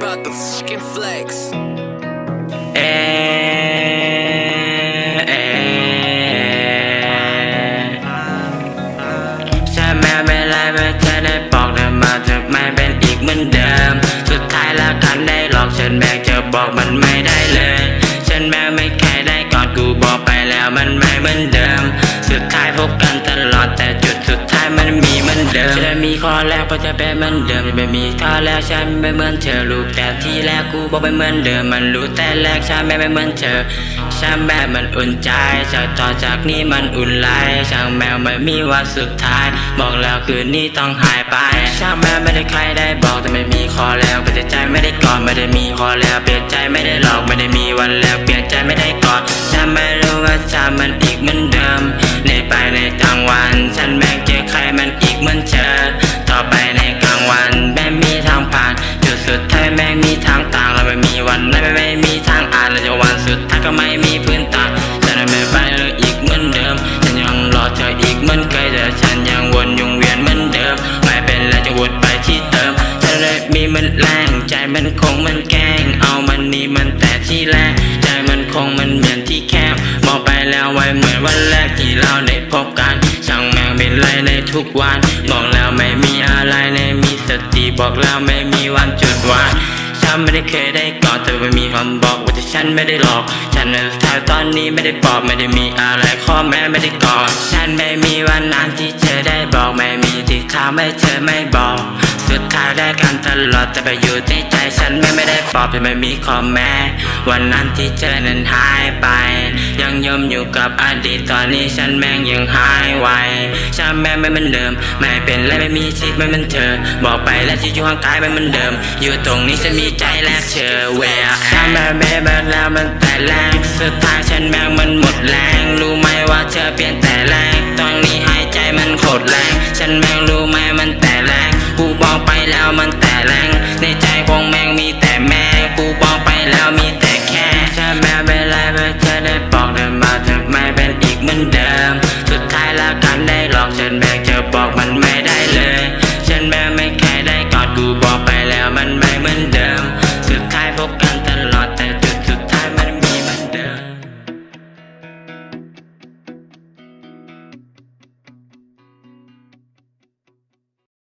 about the fucking flex. เข้อแรกเพราะจะเป็นเหมือนเดิมจะไม่มีข้อแรกฉันไม่เหมือนเธอลูกแต่ที่แรกกูบอกไม่เหมือนเดิมมันรู้แต่แรกฉันไม่เหมือนเธอฉันแบบมันอุ่นใจจากต่อจากนี้มันอุ่นไหลช่างแมวไม่มีวันสุดท้าย บอกแล้วคืนนี้ต้องหายไป ช่างแมวไม่ได้ใครได้บอกแต่ไม่มีข้อแล้วเปลี่ยนใจไม่ได้ก่อนไม่ได้มีข้อแล้วเปลี่ยนใจไม่ได้หลอกไม่ได้มีวันแล้วเปลี่ยนใจไม่ได้ก่อนฉันไม่รู้ว่าฉันมันอีกเหมือนเดิมในไปในกลางวัน ฉันแม่งเจอใครมันอีกเหมือน ม่มีพื้นต่างฉันไม่ไปเลยอีกเหมือนเดิม ฉันยังรอเธออีกเหมือนเคยแต่ฉันยังวนยุงเวียนเหมือนเดิม ไม่เป็นไรจะวนไปที่เติมฉันเลยมีมันแรงใจมันคงมันแกล้ง เอามันนี่มันแต่ที่แรกใจมันคงมันเหมือนที่แคบมองไปแล้วไว้เหมือนวันแรกที่เราได้พบกันช่างแม่งเป็นไรในทุกวันบอกแล้วไม่มีอะไรในมีสติบอกแล้วไม่มีวัน ไม่ได้เคยได้กอดแต่ไม่มีคำบอกว่าที่ฉันไม่ได้หลอก ฉันในสุดท้ายตอนนี้ไม่ได้ปอบไม่ได้มีอะไรข้อแม้ไม่ได้กอดฉันไม่มีวันนั้นที่เธอได้ บอกไม่เธอไม่บอก สุดท้ายได้กันตลอดแต่ไปอยู่ในใจฉันไม่ไม่ได้ปอบแต่ไม่มีข้อแม้ วันนั้นที่เธอนั้นหายไป ยังยมอยู่กับอดีตตอนนี้ฉันแม่งยังหายไวฉันแม่งไม่เหมือนเดิม ไม่เป็นไรไม่มีสิทธิ์ไม่เหมือนเธอ บอกไปแล้วที่อยู่ข้างกายไม่เหมือนเดิม อยู่ตรงนี้ฉันมีใจแลกเธอ where ฉันแม่งไม่แบบแล้วมันแต่แรกสุดท้ายฉันแม่งมันหมดแรง รู้ไหมว่าเธอเปลี่ยนแต่แรกตอนนี้หายใจมันโคตรแรงฉันแม่ง about